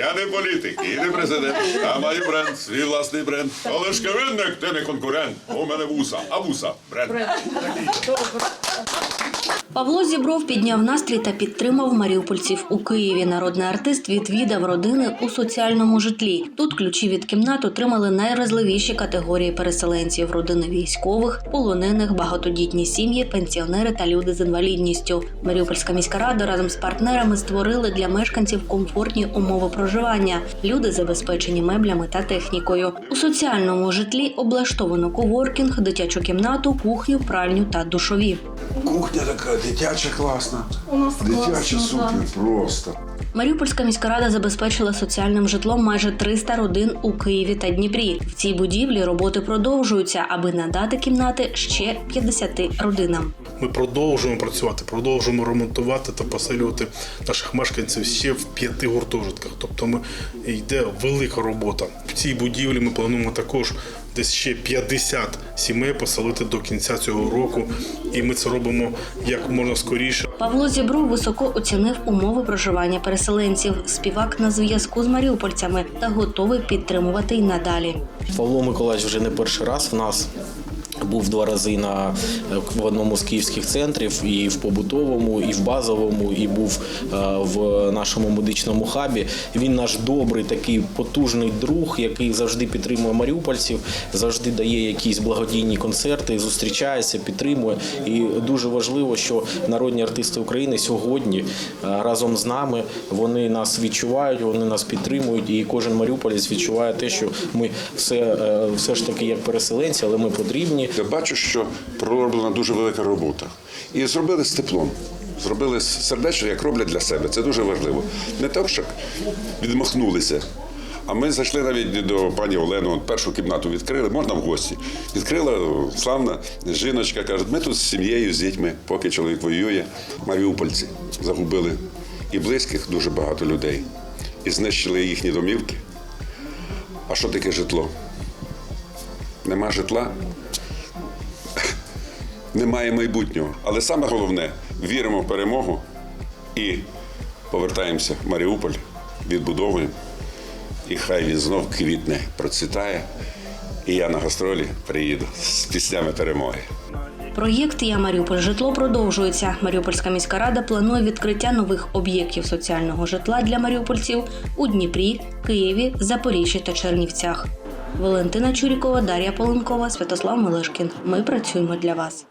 Я не політик і не президент, а маю бренд, свій власний бренд. Олешка Винник, ти не конкурент. У мене вуса, а вуса бренд. Павло Зібров підняв настрій та підтримав маріупольців у Києві. Народний артист відвідав родини у соціальному житлі. Тут ключі від кімнат отримали найразливіші категорії переселенців: родини військових, полонених, багатодітні сім'ї, пенсіонери та люди з інвалідністю. Маріупольська міська рада разом з партнерами створили для мешканців комфортні умови проживання. Люди забезпечені меблями та технікою. У соціальному житлі облаштовано коворкінг, дитячу кімнату, кухню, пральню та душові. Кухня така дитяча класна. У нас Дитяча супер просто. Маріупольська міська рада забезпечила соціальним житлом майже 300 родин у Києві та Дніпрі. В цій будівлі роботи продовжуються, аби надати кімнати ще 50 родинам. Ми продовжуємо працювати, продовжуємо ремонтувати та поселювати наших мешканців ще в п'яти гуртожитках. Тобто ми йде велика робота. В цій будівлі ми плануємо також десь ще 50 сімей поселити до кінця цього року, і ми це робимо як можна скоріше. Павло Зібров високо оцінив умови проживання переселенців. Співак на зв'язку з маріупольцями та готовий підтримувати й надалі. Павло Миколаївич вже не перший раз в нас. Був два рази на в одному з київських центрів, і в побутовому, і в базовому, і був е, в нашому медичному хабі. Він наш добрий, такий потужний друг, який завжди підтримує маріупольців, завжди дає якісь благодійні концерти, зустрічається, підтримує. І дуже важливо, що народні артисти України сьогодні е, разом з нами вони нас відчувають, вони нас підтримують, і кожен маріуполець відчуває те, що ми все, е, все ж таки як переселенці, але ми потрібні. Я бачу, що пророблена дуже велика робота. І зробили з теплом. Зробили сердечно, як роблять для себе. Це дуже важливо. Не так, щоб відмахнулися. А ми зайшли навіть до пані Олени, першу кімнату відкрили, можна в гості. Відкрила славна жіночка, каже, ми тут з сім'єю, з дітьми, поки чоловік воює. Маріупольці загубили і близьких дуже багато людей. І знищили їхні домівки. А що таке житло? Нема житла, немає майбутнього. Але саме головне віримо в перемогу і повертаємося в Маріуполь, відбудовуємо. І хай він знов квітне, процвітає. І я на гастролі приїду з піснями перемоги. Проєкт Я Маріуполь житло продовжується. Маріупольська міська рада планує відкриття нових об'єктів соціального житла для маріупольців у Дніпрі, Києві, Запоріжжі та Чернівцях. Валентина Чурікова, Дар'я Поленкова, Святослав Мелешкін. Ми працюємо для вас.